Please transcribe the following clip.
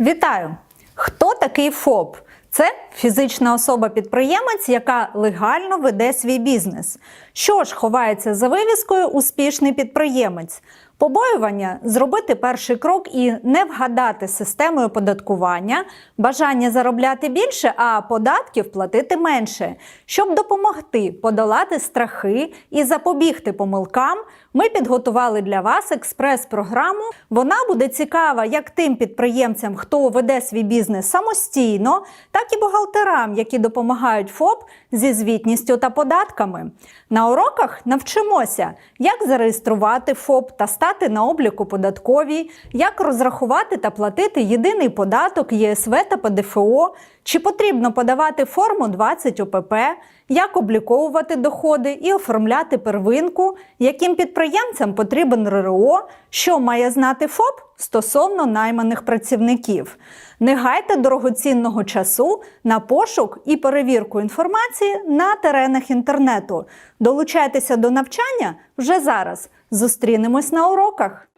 Вітаю! Хто такий ФОП? Це фізична особа-підприємець, яка легально веде свій бізнес. Що ж ховається за вивіскою успішний підприємець? Побоювання зробити перший крок і не вгадати системою оподаткування, бажання заробляти більше, а податків платити менше. Щоб допомогти подолати страхи і запобігти помилкам, ми підготували для вас експрес-програму. Вона буде цікава як тим підприємцям, хто веде свій бізнес самостійно, так і бухгалтерам, які допомагають ФОП зі звітністю та податками. На уроках навчимося, як зареєструвати ФОП та стати на обліку податковій, як розрахувати та платити єдиний податок ЄСВ та ПДФО, чи потрібно подавати форму 20 ОПП, як обліковувати доходи і оформляти первинку, яким підприємцям потрібен РРО, що має знати ФОП стосовно найманих працівників. Не гайте дорогоцінного часу на пошук і перевірку інформації на теренах інтернету. Долучайтеся до навчання вже зараз. Зустрінемось на уроках.